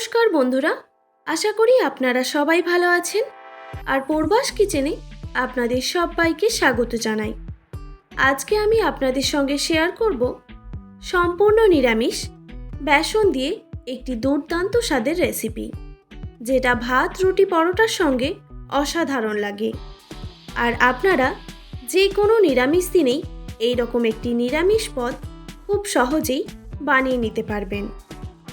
নমস্কার, বন্ধুরা। আশা করি আপনারা সবাই ভালো আছেন। আর পূর্বাস কিচেনে আপনাদের সবাইকে স্বাগত জানাই। আজকে আমি আপনাদের সঙ্গে শেয়ার করব সম্পূর্ণ নিরামিষ, বেসন দিয়ে একটি দুর্দান্ত স্বাদের রেসিপি, যেটা ভাত, রুটি, পরোটার সঙ্গে অসাধারণ লাগে। আর আপনারা যে কোনো নিরামিষ দিনেই এই রকম একটি নিরামিষ পদ খুব সহজেই বানিয়ে নিতে পারবেন।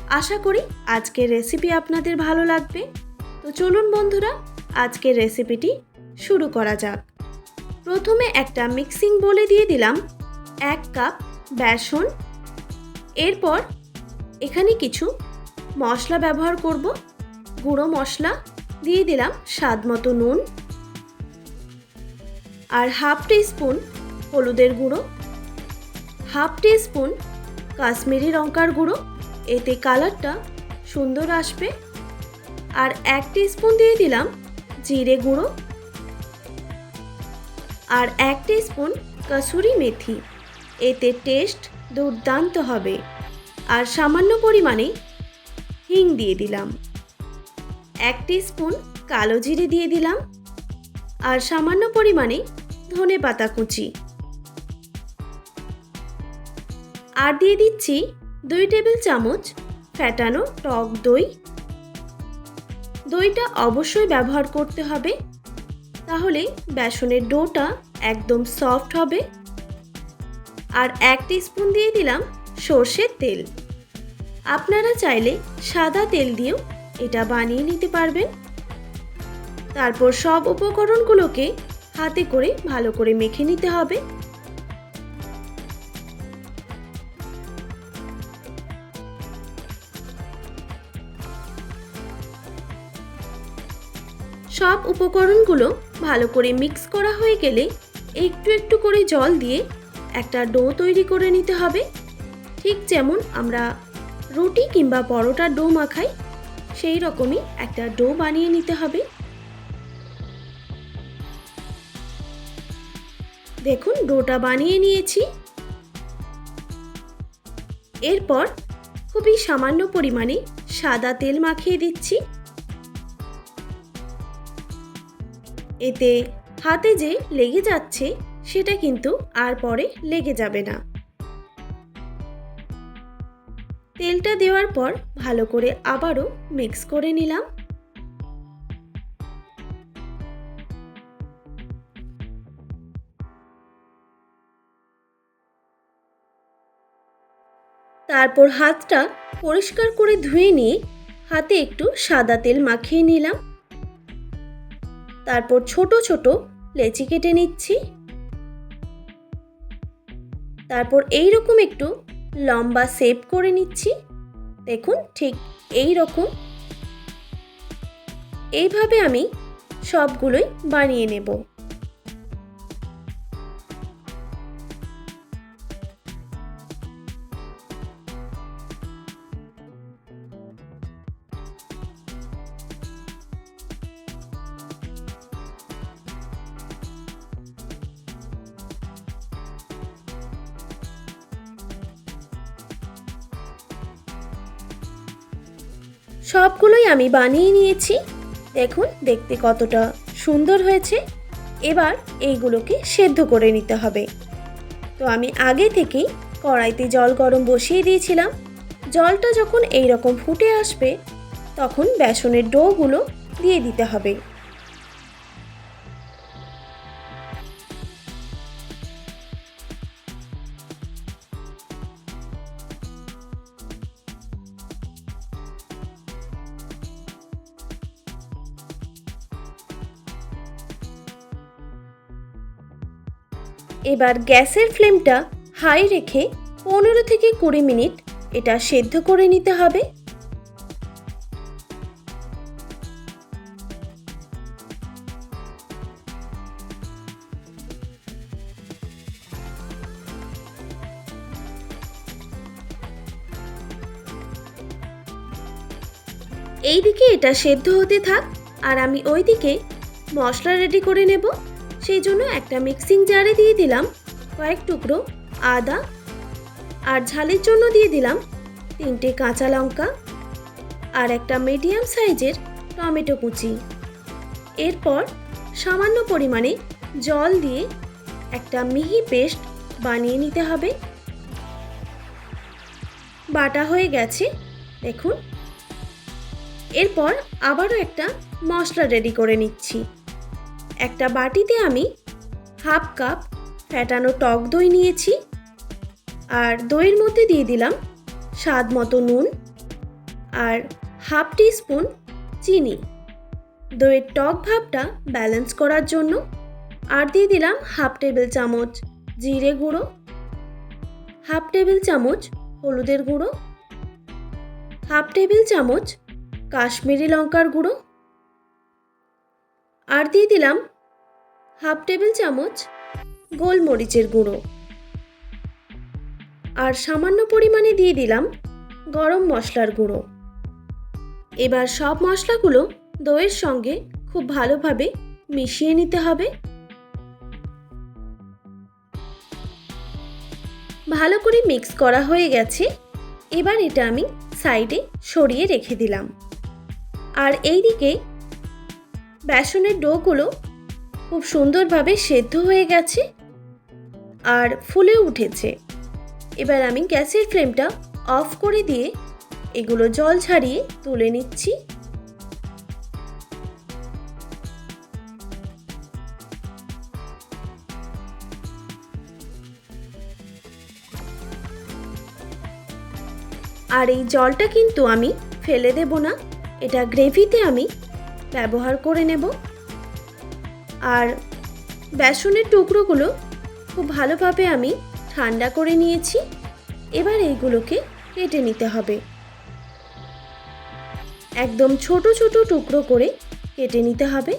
আশা করি আজকের রেসিপি আপনাদের ভালো লাগবে। তো চলুন বন্ধুরা, আজকের রেসিপিটি শুরু করা যাক। প্রথমে একটা মিক্সিং বলে দিয়ে দিলাম এক কাপ বেসন। এরপর এখানে কিছু মশলা ব্যবহার করব। গুঁড়ো মশলা দিয়ে দিলাম স্বাদ মতো নুন। আর হাফ স্পুন হলুদের গুঁড়ো। হাফ স্পুন কাশ্মীরি লঙ্কার গুঁড়ো। এতে কালারটা সুন্দর আসবে। আর এক স্পুন দিয়ে দিলাম জিরে গুঁড়ো। আর এক স্পুন কসুরি মেথি। এতে টেস্ট দুর্দান্ত হবে। আর সামান্য পরিমাণে হিং দিয়ে দিলাম। এক স্পুন কালো জিরে দিয়ে দিলাম। আর সামান্য পরিমাণে ধনে পাতা কুচি। আর দিয়ে দিচ্ছি দুই টেবিল চামচ ফ্যাটানো টক দই। দইটা অবশ্যই ব্যবহার করতে হবে। তাহলে বেসনের ডোটা একদম সফট হবে। আর এক স্পুন দিয়ে দিলাম সর্ষের তেল। আপনারা চাইলে সাদা তেল দিয়েও এটা বানিয়ে নিতে পারবেন। তারপর সব উপকরণগুলোকে হাতে করে ভালো করে মেখে নিতে হবে। সব উপকরণগুলো ভালো করে মিক্স করা হয়ে গেলে একটু একটু করে জল দিয়ে একটা ডো তৈরি করে নিতে হবে। ঠিক যেমন আমরা রুটি কিংবা পরোটার ডো মাখাই, সেই রকমই একটা ডো বানিয়ে নিতে হবে। দেখুন, ডোটা বানিয়ে নিয়েছি। এরপর খুবই সামান্য পরিমাণে সাদা তেল মাখিয়ে দিচ্ছি। এতে হাতে যে লেগে যাচ্ছে, সেটা কিন্তু আর পরে লেগে যাবে না। তেলটা দেওয়ার পর ভালো করে আবারও মিক্স করে নিলাম। তারপর হাতটা পরিষ্কার করে ধুয়ে নিয়ে হাতে একটু সাদা তেল মাখিয়ে নিলাম। তারপর ছোট ছোট লেচি কেটে নিচ্ছি। তারপর এই রকম একটু লম্বা শেপ করে নিচ্ছি। দেখুন ঠিক এই রকম এইভাবে আমি সবগুলোই বানিয়ে নেব। সবগুলোই আমি বানিয়ে নিয়েছি। দেখুন, দেখতে কতটা সুন্দর হয়েছে। এবার এইগুলোকে সেদ্ধ করে নিতে হবে। তো আমি আগে থেকেই কড়াইতে জল গরম বসিয়ে দিয়েছিলাম। জলটা যখন এই রকম ফুটে আসবে, তখন বেসনের ডোগুলো দিয়ে দিতে হবে। এবার গ্যাসের ফ্লেমটা হাই রেখে পনেরো থেকে কুড়ি মিনিট এটা সেদ্ধ করে নিতে হবে। এইদিকে এটা সেদ্ধ হতে থাক, আর আমি ওইদিকে মশলা রেডি করে নেব। সেই জন্য একটা মিক্সিং জারে দিয়ে দিলাম কয়েক টুকরো আদা আর ঝালের জন্য দিয়ে দিলাম তিনটে কাঁচা লঙ্কা আর একটা মিডিয়াম সাইজের টমেটো কুচি। এরপর সামান্য পরিমাণে জল দিয়ে একটা মিহি পেস্ট বানিয়ে নিতে হবে। বাটা হয়ে গেছে, দেখুন। এরপর আবারও একটা মশলা রেডি করে নিচ্ছি। একটা বাটিতে আমি হাফ কাপ ফ্যাটানো টক দই নিয়েছি আর দইয়ের মধ্যে দিয়ে দিলাম স্বাদ মতো নুন আর হাফ টি স্পুন চিনি। দইয়ের টক ভাবটা ব্যালেন্স করার জন্য আর দিয়ে দিলাম হাফ টেবিল চামচ জিরে গুঁড়ো, হাফ টেবিল চামচ হলুদের গুঁড়ো, হাফ টেবিল চামচ কাশ্মীরি লঙ্কার গুঁড়ো আর দিয়ে দিলাম হাফ টেবিল চামচ গোলমরিচের গুঁড়ো। আর সামান্য পরিমাণে দিয়ে দিলাম গরম মশলার গুঁড়ো। এবার সব মশলাগুলো দইয়ের সঙ্গে খুব ভালোভাবে মিশিয়ে নিতে হবে। ভালো করে মিক্স করা হয়ে গেছে। এবার এটা আমি সাইডে সরিয়ে রেখে দিলাম। আর এইদিকে বেসনের ডোগুলো খুব সুন্দরভাবে সেদ্ধ হয়ে গেছে আর ফুলে উঠেছে। এবার আমি গ্যাসের ফ্লেমটা অফ করে দিয়ে এগুলো জল ছাড়িয়ে তুলে নিচ্ছি। আর এই জলটা কিন্তু আমি ফেলে দেব না, এটা গ্রেভিতে আমি ব্যবহার করে নেব। আর বেসনের টুকরোগুলো খুব ভালোভাবে আমি ঠান্ডা করে নিয়েছি। এবার এইগুলোকে কেটে নিতে হবে। একদম ছোট ছোট টুকরো করে কেটে নিতে হবে।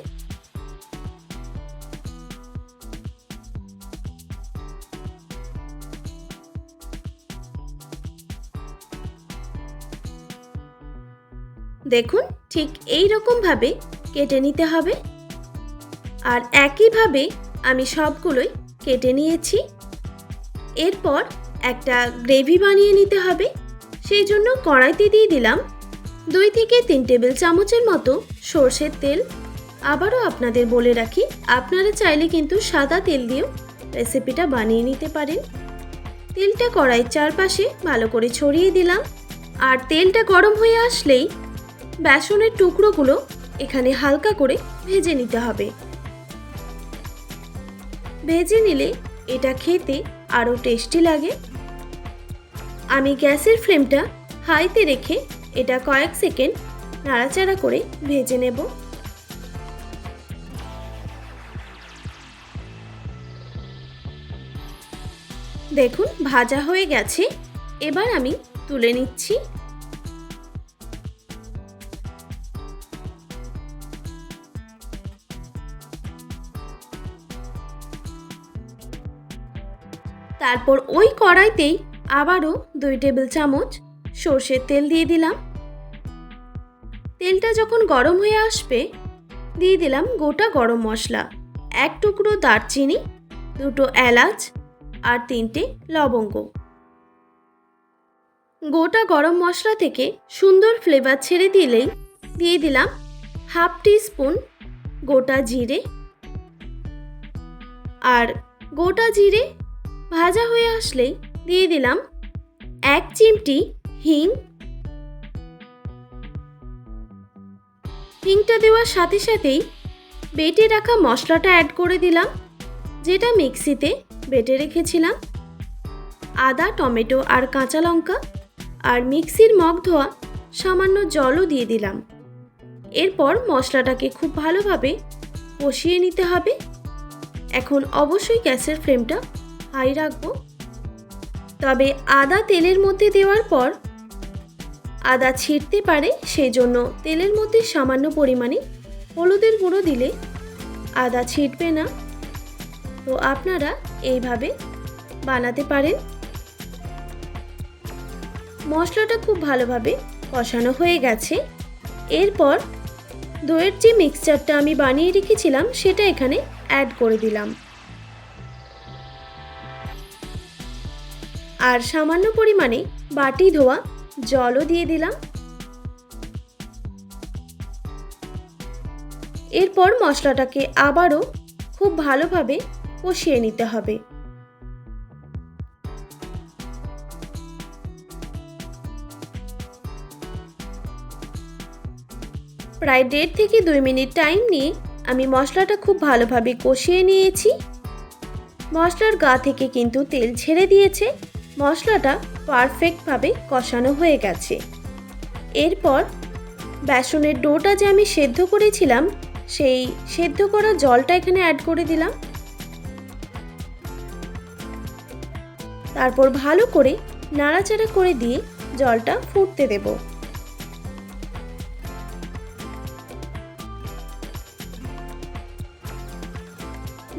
দেখুন, ঠিক এই রকমভাবে কেটে নিতে হবে। আর একইভাবে আমি সবগুলোই কেটে নিয়েছি। এরপর একটা গ্রেভি বানিয়ে নিতে হবে। সেই জন্য কড়াইতে দিয়ে দিলাম দুই থেকে তিন টেবিল চামচের মতো সর্ষের তেল। আবারও আপনাদের বলে রাখি, আপনারা চাইলে কিন্তু সাদা তেল দিয়েও রেসিপিটা বানিয়ে নিতে পারেন। তেলটা কড়াইয়ের চারপাশে ভালো করে ছড়িয়ে দিলাম। আর তেলটা গরম হয়ে আসলেই বেসনের টুকরোগুলো এখানে হালকা করে ভেজে নিতে হবে। ভেজে নিলে এটা খেতে আরও টেস্টি লাগে। আমি গ্যাসের ফ্লেমটা হাইতে রেখে এটা কয়েক সেকেন্ড নাড়াচাড়া করে ভেজে নেব। দেখুন, ভাজা হয়ে গেছে। এবার আমি তুলে নিচ্ছি তারপর ওই কড়াইতেই আবারও দুই টেবিল চামচ সর্ষের তেল দিয়ে দিলাম। তেলটা যখন গরম হয়ে আসবে, দিয়ে দিলাম গোটা গরম মশলা, এক টুকরো দারচিনি, দুটো এলাচ আর তিনটে লবঙ্গ। গোটা গরম মশলা থেকে সুন্দর ফ্লেভার ছেড়ে দিলেই দিয়ে দিলাম হাফ টি স্পুন গোটা জিরে। আর গোটা জিরে ভাজা হয়ে আসলেই দিয়ে দিলাম এক চিমটি হিং। হিংটা দেওয়ার সাথে সাথেই বেটে রাখা মশলাটা অ্যাড করে দিলাম, যেটা মিক্সিতে বেটে রেখেছিলাম। আদা, টমেটো আর কাঁচা লঙ্কা আর মিক্সির মগ ধোয়া সামান্য জলও দিয়ে দিলাম। এরপর মশলাটাকে খুব ভালোভাবে কষিয়ে নিতে হবে। এখন অবশ্যই গ্যাসের ফ্লেমটা হাই রাখব। তবে আদা তেলের মধ্যে দেওয়ার পর আদা ছিটতে পারে সেই জন্য তেলের মধ্যে সামান্য পরিমাণে হলুদের গুঁড়ো দিলে আদা ছিটবে না। তো আপনারা এইভাবে বানাতে পারেন। মশলাটা খুব ভালোভাবে কষানো হয়ে গেছে। এরপর দইয়ের যে মিক্সচারটা আমি বানিয়ে রেখেছিলাম, সেটা এখানে অ্যাড করে দিলাম। আর সামান্য পরিমাণে বাটি ধোয়া জলও দিয়ে দিলাম। এরপর মশলাটাকে আবারও খুব ভালোভাবে কষিয়ে নিতে হবে। প্রায় দেড় থেকে দুই মিনিট টাইম নিয়ে আমি মশলাটা খুব ভালোভাবে কষিয়ে নিয়েছি। মশলার গা থেকে কিন্তু তেল ছেড়ে দিয়েছে। মশলাটা পারফেক্টভাবে কষানো হয়ে গেছে। এরপর বেসনের ডোটা যে আমি সেদ্ধ করেছিলাম, সেই সেদ্ধ করা জলটা এখানে অ্যাড করে দিলাম। তারপর ভালো করে নাড়াচাড়া করে দিয়ে জলটা ফুটতে দেব।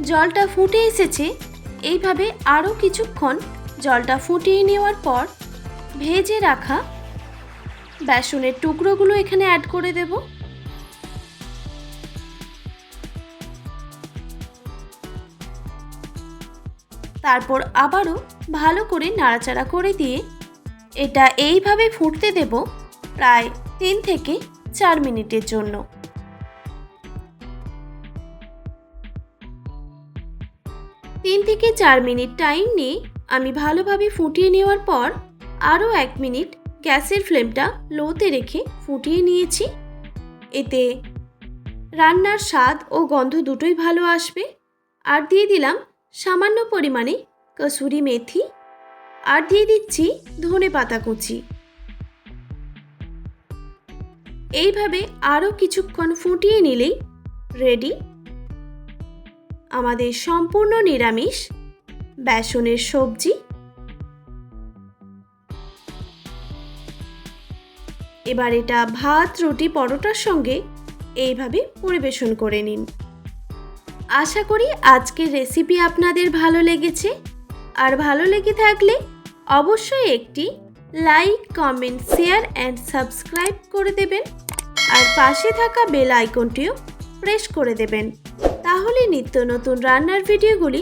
জলটা ফুটে এসেছে, এইভাবে আরও কিছুক্ষণ জলটা ফুটিয়ে নেওয়ার পর ভেজে রাখা বেসনের টুকরোগুলো এখানে অ্যাড করে দেব। তারপর আবারও ভালো করে নাড়াচাড়া করে দিয়ে এটা এইভাবে ফুটতে দেব প্রায় তিন থেকে চার মিনিটের জন্য। তিন থেকে চার মিনিট টাইম নিয়ে আমি ভালোভাবে ফুটিয়ে নেওয়ার পর আরও এক মিনিট গ্যাসের ফ্লেমটা লোতে রেখে ফুটিয়ে নিয়েছি। এতে রান্নার স্বাদ ও গন্ধ দুটোই ভালো আসবে। আর দিয়ে দিলাম সামান্য পরিমাণে কসুরি মেথি। আর দিয়ে দিচ্ছি ধনে পাতা কুচি। এইভাবে আরও কিছুক্ষণ ফুটিয়ে নিলেই রেডি। আমাদের সম্পূর্ণ নিরামিষ বেসনের সবজি। এবার এটা ভাত, রুটি, পরোটার সঙ্গে এইভাবে পরিবেশন করে নিন। আশা করি আজকের রেসিপি আপনাদের ভালো লেগেছে। আর ভালো লেগে থাকলে অবশ্যই একটি like comment share and subscribe করে দেবেন। আর পাশে থাকা বেল আইকনটিও প্রেস করে দেবেন। তাহলে নিত্য নতুন রান্নার ভিডিওগুলি